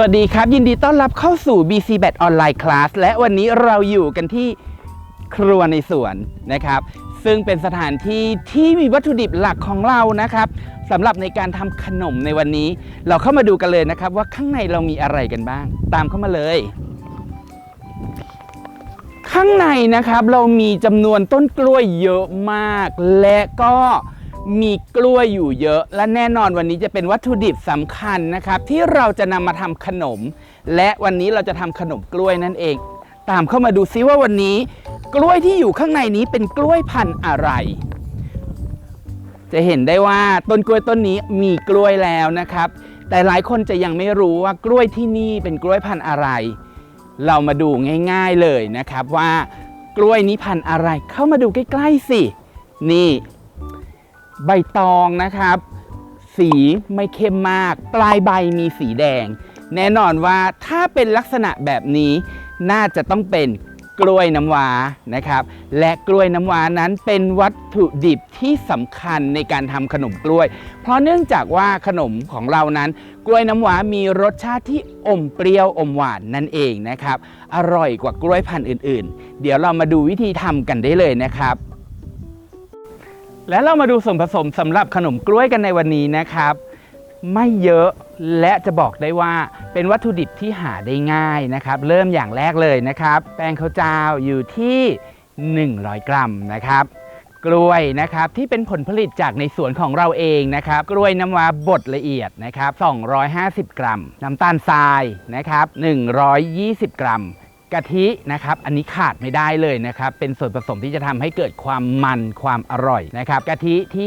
สวัสดีครับ ยินดีต้อนรับเข้าสู่ BC b a t ออนไลน์คลาสและวันนี้เราอยู่กันที่ครัวในสวนนะครับ ซึ่งเป็นสถานที่ที่มีวัตถุดิบหลักของเรานะครับสำหรับในการทำขนมในวันนี้ เราเข้ามาดูกันเลยนะครับ ว่าข้างในเรามีอะไรกันบ้าง ตามเข้ามาเลย ข้างในนะครับเรามีจำนวนต้นกล้วยเยอะมาก และก็ มีกล้วยอยู่เยอะ และแน่นอนวันนี้จะเป็นวัตถุดิบสำคัญนะครับ ที่เราจะนำมาทำขนม และวันนี้เราจะทำขนมกล้วยนั่นเอง ตามเข้ามาดูซิว่าวันนี้ กล้วยที่อยู่ข้างในนี้เป็นกล้วยพันธุ์อะไร จะเห็นได้ว่าต้นกล้วยต้นนี้มีกล้วยแล้วนะครับ แต่หลายคนจะยังไม่รู้ว่ากล้วยที่นี่เป็นกล้วยพันธุ์อะไร เรามาดูง่าย ๆเลยนะครับว่ากล้วยนี้พันธุ์อะไร เข้ามาดูใกล้ๆสินี่ ใบตองนะครับ สีไม่เข้มมาก ปลายใบมีสีแดง แน่นอนว่าถ้าเป็นลักษณะแบบนี้ น่าจะต้องเป็นกล้วยน้ำว้านะครับ และกล้วยน้ำว้านั้นเป็นวัตถุดิบที่สำคัญในการทำขนมกล้วย เพราะเนื่องจากว่าขนมของเรานั้น กล้วยน้ำว้ามีรสชาติที่อมเปรี้ยวอมหวานนั่นเองนะครับ อร่อยกว่ากล้วยพันธุ์อื่น ๆ เดี๋ยวเรามาดูวิธีทำกันได้เลยนะครับ และเรามาดูส่วนผสมสำหรับขนมกล้วยกันในวันนี้นะครับ ไม่เยอะและจะบอกได้ว่าเป็นวัตถุดิบที่หาได้ง่ายนะครับ เริ่มอย่างแรกเลยนะครับ แป้งข้าวเจ้าอยู่ที่ 100 กรัมนะครับ กล้วยนะครับที่เป็นผลผลิตจากในสวนของเราเองนะครับ กล้วยน้ำว้าบดละเอียดนะครับ250 กรัม น้ำตาลทรายนะครับ120 กรัม กะทินะครับอันนี้ขาดไม่ได้เลยนะครับเป็นส่วนผสมที่จะทำให้เกิดความมันความอร่อยนะครับกะทิที่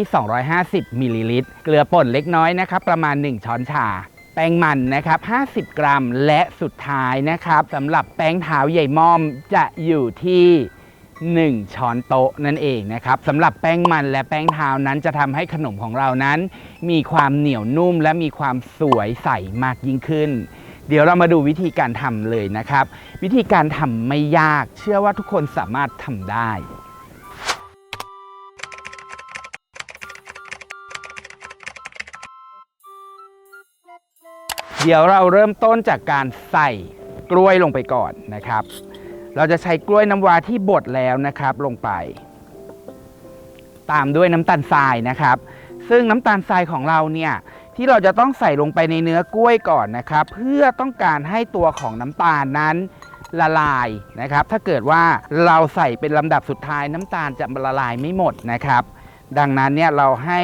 250มิลลิลิตรเกลือป่นเล็กน้อยนะครับประมาณ 1 ช้อนชา แป้งมันนะครับ 50 กรัมและสุดท้ายนะครับสำหรับแป้งเท้าใหญ่ม่อมจะอยู่ที่1 ช้อนโต๊ะนั่นเองนะครับสำหรับแป้งมันและแป้งเท้านั้นจะทำให้ขนมของเรานั้น มีความเหนียวนุ่มและมีความสวยใสมากยิ่งขึ้น เดี๋ยวเรามาดูวิธีการทำเลยนะครับ วิธีการทำไม่ยาก เชื่อว่าทุกคนสามารถทำได้เดี๋ยวเราเริ่มต้นจากการใส่กล้วยลงไปก่อนนะครับ เราจะใช้กล้วยน้ำว้าที่บดแล้วนะครับลงไป ตามด้วยน้ำตาลทรายนะครับ ซึ่งน้ำตาลทรายของเราเนี่ย ที่เราจะต้องใส่ลงไปในเนื้อกล้วยก่อนนะครับ เพื่อต้องการให้ตัวของน้ำตาลนั้นละลายนะครับ ถ้าเกิดว่าเราใส่เป็นลำดับสุดท้ายน้ำตาลจะละลายไม่หมดนะครับ ดังนั้นเนี่ยเราให้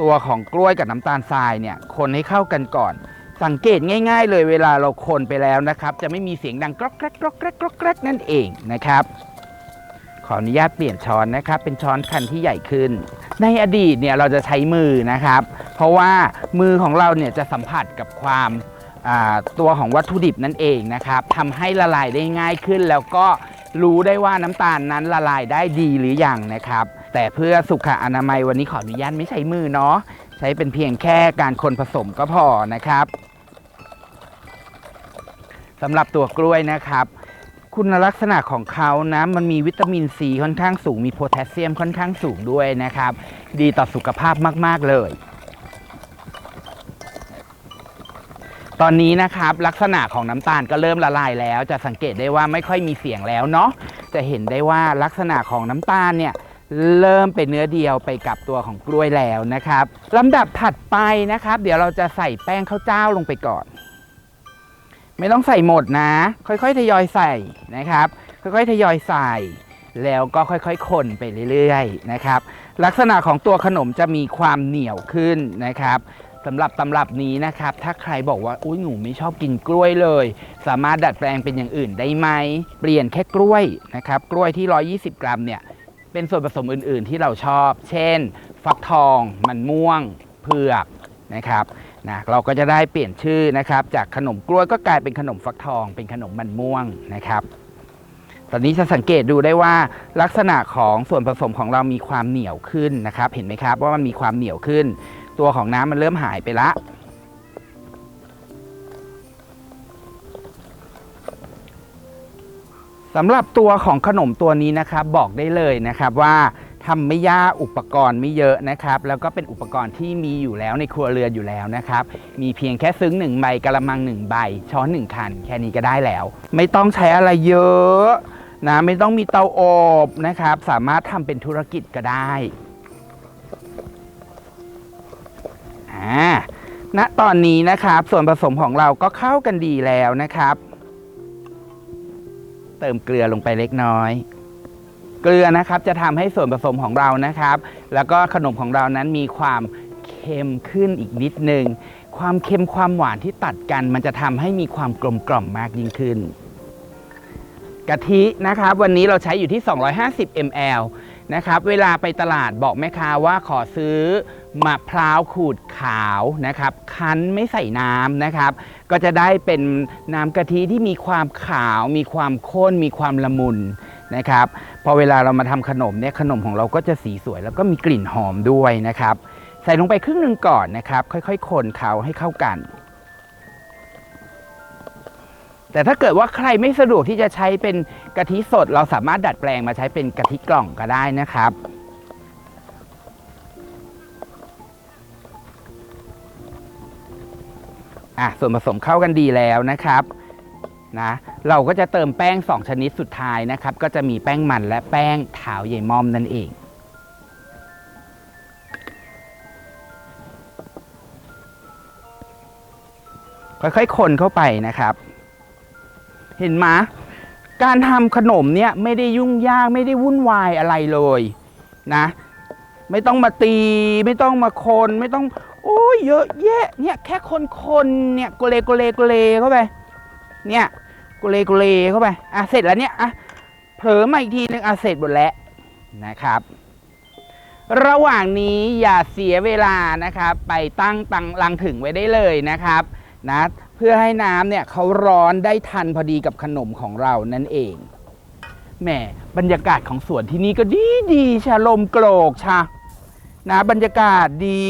ตัวของกล้วยกับน้ำตาลทรายเนี่ยคนให้เข้ากันก่อน สังเกตง่าย ๆ เลยเวลาเราคนไปแล้วนะครับ จะไม่มีเสียงดังกรอกแกรกกรอกแกรกกรอกแกรกนั่นเองนะครับ ออนุญาตเปลี่ยนช้อนนะครับ เป็นช้อนคันที่ใหญ่ขึ้น ในอดีตเนี่ยเราจะใช้มือนะครับ เพราะว่ามือของเราเนี่ยจะสัมผัสกับความตัวของวัตถุดิบนั่นเองนะครับทำให้ละลายได้ง่ายขึ้น แล้วก็รู้ได้ว่าน้ำตาลนั้นละลายได้ดีหรือยังนะครับ แต่เพื่อสุขอนามัยวันนี้ขออนุญาตไม่ใช้มือเนาะใช้เป็นเพียงแค่การคนผสมก็พอนะครับสำหรับตัวกล้วยนะครับ คุณลักษณะของเขานะมันมีวิตามินซีค่อนข้างสูงมีโพแทสเซียมค่อนข้างสูงด้วยนะครับ ดีต่อสุขภาพมาก ๆ เลย ตอนนี้นะครับลักษณะของน้ำตาลก็เริ่มละลายแล้ว จะสังเกตได้ว่าไม่ค่อยมีเสียงแล้วเนาะจะเห็นได้ว่าลักษณะของน้ำตาลเนี่ยเริ่มเป็นเนื้อเดียวไปกับตัวของกล้วยแล้วนะครับลำดับถัดไปนะครับ เดี๋ยวเราจะใส่แป้งข้าวเจ้าลงไปก่อน ไม่ต้องใส่หมดนะ ค่อยๆทยอยใส่นะครับ ค่อยๆทยอยใส่ แล้วก็ค่อยๆคนไปเรื่อยๆนะครับ ลักษณะของตัวขนมจะมีความเหนียวขึ้นนะครับสำหรับตำรับนี้นะครับ ถ้าใครบอกว่าอุ้ยหนูไม่ชอบกินกล้วยเลย สามารถดัดแปลงเป็นอย่างอื่นได้ไหม เปลี่ยนแค่กล้วยนะครับ กล้วยที่ 120 กรัมเนี่ย เป็นส่วนผสมอื่น ๆ ที่เราชอบ เช่น ฟักทอง มันม่วง เผือกนะครับ นะเราก็จะได้เปลี่ยนชื่อนะครับ จากขนมกล้วยก็กลายเป็นขนมฟักทอง เป็นขนมมันม่วงนะครับ ตอนนี้จะสังเกตดูได้ว่าลักษณะของส่วนผสมของเรามีความเหนียวขึ้นนะครับ เห็นไหมครับว่ามันมีความเหนียวขึ้น ตัวของน้ำมันเริ่มหายไปละสำหรับตัวของขนมตัวนี้นะครับบอกได้เลยนะครับว่า ทำไม่ยากอุปกรณ์ไม่เยอะนะครับ แล้วก็เป็นอุปกรณ์ที่มีอยู่แล้วในครัวเรือนอยู่แล้วนะครับ มีเพียงแค่ซึ้งหนึ่งใบกระมังหนึ่งใบ ช้อนหนึ่งคัน แค่นี้ก็ได้แล้ว ไม่ต้องใช้อะไรเยอะนะไม่ต้องมีเตาอบนะครับ สามารถทำเป็นธุรกิจก็ได้อ่าณตอนนี้นะครับ ส่วนผสมของเราก็เข้ากันดีแล้วนะครับ เติมเกลือลงไปเล็กน้อย เกลือนะครับจะทำให้ส่วนผสมของเรานะครับ แล้วก็ขนมของเรานั้นมีความเค็มขึ้นอีกนิดนึง ความเค็มความหวานที่ตัดกัน มันจะทำให้มีความกลมกล่อมมากยิ่งขึ้น กะทินะครับ วันนี้เราใช้อยู่ที่ 250 ml นะครับเวลาไปตลาดบอกแม่ค้าว่าขอซื้อมะพร้าวขูดขาวนะครับคั้นไม่ใส่น้ำนะครับ ก็จะได้เป็นน้ำกะทิที่มีความขาว มีความข้นมีความละมุน นะครับ พอเวลาเรามาทำขนมเนี่ยขนมของเราก็จะสีสวย แล้วก็มีกลิ่นหอมด้วยนะครับ ใส่ลงไปครึ่งหนึ่งก่อนนะครับ ค่อยๆ คนเขาให้เข้ากัน แต่ถ้าเกิดว่าใครไม่สะดวกที่จะใช้เป็นกะทิสด เราสามารถดัดแปลงมาใช้เป็นกะทิกล่องก็ได้นะครับอะส่วนผสมเข้ากันดีแล้วนะครับ นะเราก็จะเติมแป้ง 2 ชนิดสุดท้ายนะครับ ก็จะมีแป้งมันและแป้งเถาใยม่อมนั่นเอง ค่อยๆ คนเข้าไปนะครับ เห็นไหมการทำขนมเนี่ยไม่ได้ยุ่งยากไม่ได้วุ่นวายอะไรเลยนะไม่ต้องมาตี ไม่ต้องมาคน ไม่ต้อง โอ้ยเยอะแยะเนี่ยแค่คนคนๆเนี่ยโกเลโกเลโกเลเข้าไป เนี่ยโกเลโกเลเข้าไปอะเสร็จแล้วเนี่ยอะเผลอมาอีกทีนึงอะเสร็จหมดแล้วนะครับ ระหว่างนี้อย่าเสียเวลานะครับ ไปตั้งตังลังถึงไว้ได้เลยนะครับนะเพื่อให้น้ำเนี่ยเขาร้อนได้ทันพอดีกับขนมของเรานั่นเองแหมบรรยากาศของสวนที่นี่ก็ดีดีชาลมโกรกชานะบรรยากาศดี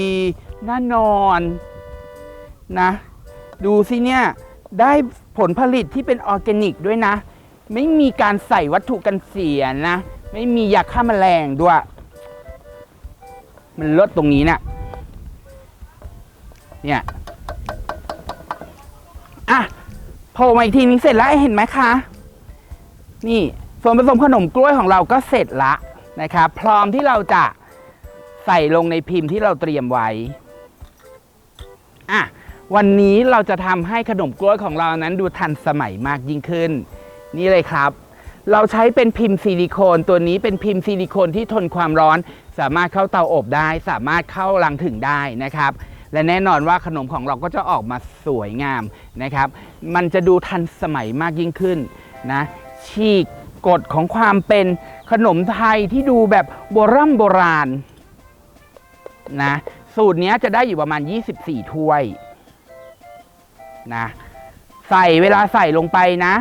น่านอนนะ ดูสิเนี่ย ได้ ผลผลิตที่เป็นออร์แกนิกด้วยนะ ไม่มีการใส่วัตถุกันเสียนะ ไม่มียาฆ่าแมลงด้วย มันลดตรงนี้เนะี่ยเนี่ยอะโผล่มาอีกทีนึงเสร็จแล้วเห็นไหมคะ นี่ส่วนผสมขนมกล้วยของเราก็เสร็จละนะครับพร้อมที่เราจะใส่ลงในพิมพ์ที่เราเตรียมไว้อะ วันนี้เราจะทำให้ขนมกล้วยของเรานั้นดูทันสมัยมากยิ่งขึ้น นี่เลยครับ เราใช้เป็นพิมพ์ซิลิโคนตัวนี้เป็นพิมพ์ซิลิโคนที่ทนความร้อน สามารถเข้าเตาอบได้ สามารถเข้ารังถึงได้นะครับและแน่นอนว่าขนมของเราก็จะออกมาสวยงามนะครับ มันจะดูทันสมัยมากยิ่งขึ้นนะฉีกกฎของความเป็นขนมไทยที่ดูแบบโบราณโบราณนะสูตรนี้จะได้อยู่ประมาณ 24 ถ้วย นะใส่เวลาใส่ลงไปนะ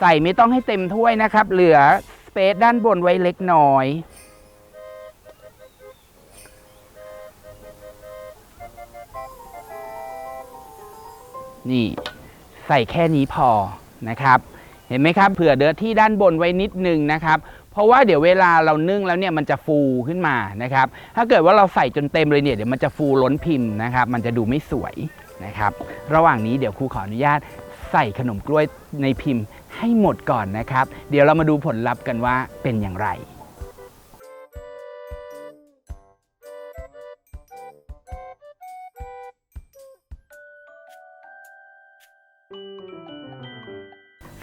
ใส่ไม่ต้องให้เต็มถ้วยนะครับ เหลือสเปซด้านบนไว้เล็กน้อย นี่ใส่แค่นี้พอนะครับ เห็นไหมครับเผื่อเดือที่ด้านบนไว้นิดนึงนะครับ เพราะว่าเดี๋ยวเวลาเรานึ่งแล้วเนี่ยมันจะฟูขึ้นมานะครับ ถ้าเกิดว่าเราใส่จนเต็มเลยเนี่ยเดี๋ยวมันจะฟูล้นพิมพ์นะครับ มันจะดูไม่สวย นะครับ ระหว่างนี้เดี๋ยวครูขออนุญาตใส่ขนมกล้วยในพิมพ์ให้หมดก่อนนะครับ เดี๋ยวเรามาดูผลลัพธ์กันว่าเป็นอย่างไร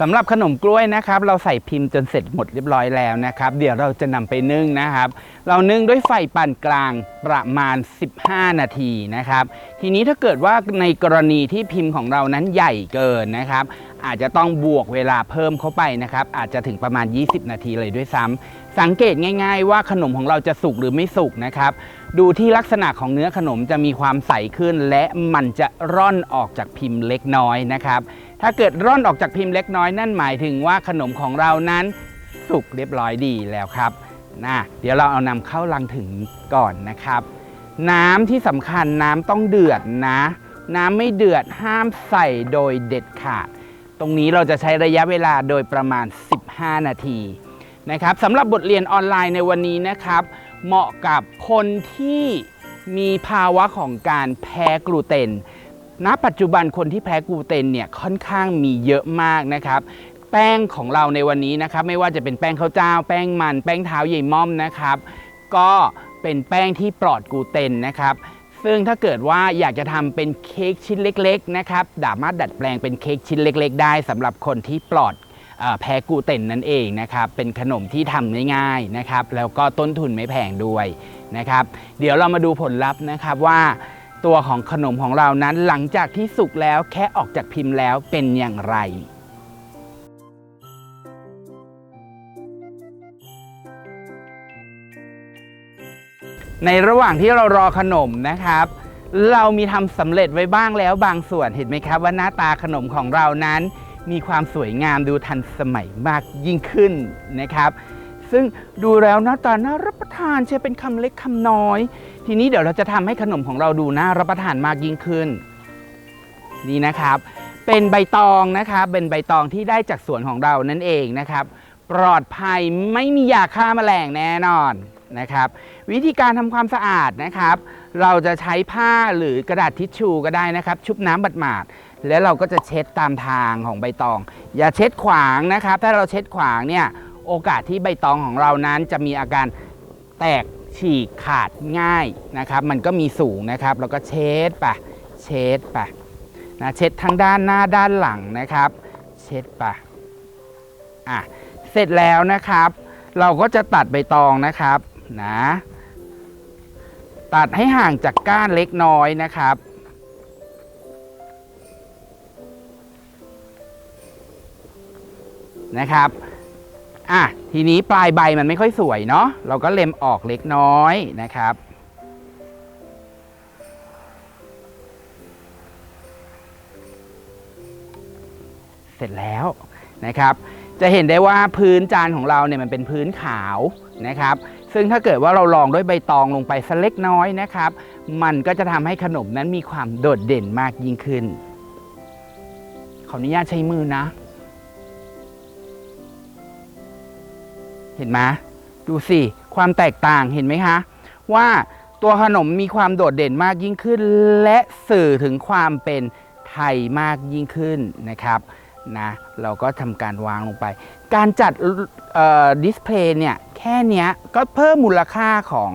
สำหรับขนมกล้วยนะครับ เราใส่พิมพ์จนเสร็จหมดเรียบร้อยแล้วนะครับ เดี๋ยวเราจะนำไปนึ่งนะครับ เรานึ่งด้วยไฟปานกลางประมาณ 15 นาทีนะครับ ทีนี้ถ้าเกิดว่าในกรณีที่พิมพ์ของเรานั้นใหญ่เกินนะครับ อาจจะต้องบวกเวลาเพิ่มเข้าไปนะครับ อาจจะถึงประมาณ 20 นาทีเลยด้วยซ้ำสังเกตง่าย ๆ ว่าขนมของเราจะสุกหรือไม่สุกนะครับ ดูที่ลักษณะของเนื้อขนมจะมีความใสขึ้น และมันจะร่อนออกจากพิมพ์เล็กน้อยนะครับ ถ้าเกิดร่อนออกจากพิมพ์เล็กน้อยนั่นหมายถึงว่าขนมของเรานั้นสุกเรียบร้อยดีแล้วครับนะเดี๋ยวเราเอานำเข้าลังถึงก่อนนะครับ น้ำที่สำคัญน้ำต้องเดือดนะ น้ำไม่เดือดห้ามใส่โดยเด็ดขาด ตรงนี้เราจะใช้ระยะเวลาโดยประมาณ 15 นาทีนะครับสำหรับบทเรียนออนไลน์ในวันนี้นะครับ เหมาะกับคนที่มีภาวะของการแพ้กลูเตน ณปัจจุบันคนที่แพ้กลูเตนเนี่ยค่อนข้างมีเยอะมากนะครับแป้งของเราในวันนี้นะครับไม่ว่าจะเป็นแป้งข้าวเจ้า แป้งมัน แป้งเท้าใยม่อมนะครับ ก็เป็นแป้งที่ปลอดกลูเตนนะครับ ซึ่งถ้าเกิดว่าอยากจะทำเป็นเค้กชิ้นเล็ก ๆ นะครับสามารถดัดแปลงเป็นเค้กชิ้นเล็ก ๆ ได้สำหรับคนที่ปลอดแพ้กลูเตนนั่นเองนะครับ เป็นขนมที่ทำง่ายๆนะครับ แล้วก็ต้นทุนไม่แพงด้วยนะครับ เดี๋ยวเรามาดูผลลัพธ์นะครับว่า ตัวของขนมของเรานั้นหลังจากที่สุกแล้วแค่ออกจากพิมพ์แล้วเป็นอย่างไร ในระหว่างที่เรารอขนมนะครับ เรามีทำสำเร็จไว้บ้างแล้วบางส่วนเห็นไหมครับ ว่าหน้าตาขนมของเรานั้น มีความสวยงามดูทันสมัยมากยิ่งขึ้นนะครับ ซึ่งดูแล้วหน้าตาน่ารับประทานใช่เป็นคำเล็กคำน้อย ทีนี้เดี๋ยวเราจะทำให้ขนมของเราดูน่ารับประทานมากยิ่งขึ้น นี่นะครับ เป็นใบตองนะครับ เป็นใบตองที่ได้จากสวนของเรานั่นเองนะครับ ปลอดภัยไม่มียาฆ่าแมลงแน่นอนนะครับ วิธีการทำความสะอาดนะครับ เราจะใช้ผ้าหรือกระดาษทิชชู่ก็ได้นะครับ ชุบน้ำบัดหมาดแล้วเราก็จะเช็ดตามทางของใบตอง อย่าเช็ดขวางนะครับ ถ้าเราเช็ดขวางเนี่ย โอกาสที่ใบตองของเรานั้นจะมีอาการแตกฉีกขาดง่ายนะครับ มันก็มีสูงนะครับ แล้วก็เช็ดไปเช็ดไปนะเช็ดทั้งด้านหน้าด้านหลังนะครับ เช็ดไปอะเสร็จแล้วนะครับ เราก็จะตัดใบตองนะครับนะตัดให้ห่างจากก้านเล็กน้อยนะครับนะครับ อะทีนี้ปลายใบมันไม่ค่อยสวยเนาะเราก็เล็มออกเล็กน้อยนะครับ เสร็จแล้วนะครับ จะเห็นได้ว่าพื้นจานของเราเนี่ยมันเป็นพื้นขาวนะครับ ซึ่งถ้าเกิดว่าเราลองด้วยใบตองลงไปสักเล็กน้อยนะครับ มันก็จะทำให้ขนมนั้นมีความโดดเด่นมากยิ่งขึ้น ขออนุญาตใช้มือนะ เห็นไหมดูสิความแตกต่างเห็นไหมคะ ว่าตัวขนมมีความโดดเด่นมากยิ่งขึ้น และสื่อถึงความเป็นไทยมากยิ่งขึ้นนะครับนะเราก็ทำการวางลงไป การจัดดิสเพลย์เนี่ยแค่เนี้ยก็เพิ่มมูลค่าของ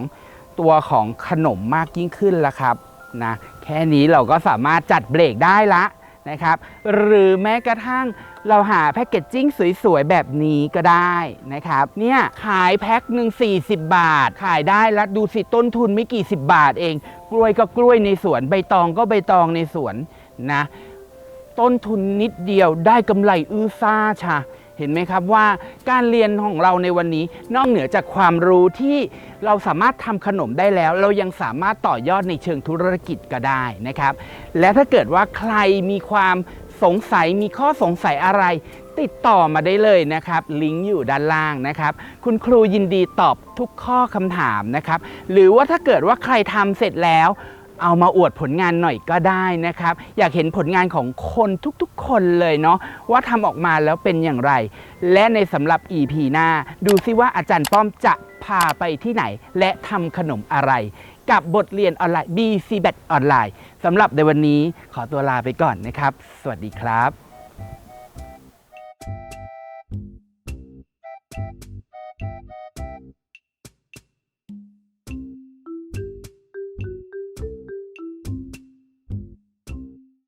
ตัวของขนมมากยิ่งขึ้นแล้วครับนะแค่นี้เราก็สามารถจัดเบรกได้ละ นะครับหรือแม้กระทั่งเราหาแพคเกจจิ้งสวยๆ แบบนี้ก็ได้นะครับเนี่ยขายแพ็คหนึ่ง40 บาท ขายได้แล้วดูสิต้นทุนไม่กี่สิบบาทเอง กล้วยก็กล้วยในสวน ใบตองก็ใบตองในสวนนะต้นทุนนิดเดียวได้กำไรอื้อซ่าชะ เห็นไหมครับว่าการเรียนของเราในวันนี้ นอกเหนือจากความรู้ที่เราสามารถทำขนมได้แล้ว เรายังสามารถต่อยอดในเชิงธุรกิจก็ได้นะครับ และถ้าเกิดว่าใครมีความสงสัยมีข้อสงสัยอะไร ติดต่อมาได้เลยนะครับ ลิงก์อยู่ด้านล่างนะครับ คุณครูยินดีตอบทุกข้อคำถามนะครับ หรือว่าถ้าเกิดว่าใครทำเสร็จแล้ว เอามาอวดผลงานหน่อยก็ได้นะครับ อยากเห็นผลงานของคนทุกๆ คนเลยเนาะว่าทำออกมาแล้วเป็นอย่างไร และในสำหรับ EP หน้า ดูซิว่าอาจารย์ป้อมจะพาไปที่ไหน และทำขนมอะไร กับบทเรียนออนไลน์ BC b a t ออนไลน์สำหรับในวันนี้ขอตัวลาไปก่อนนะครับ สวัสดีครับ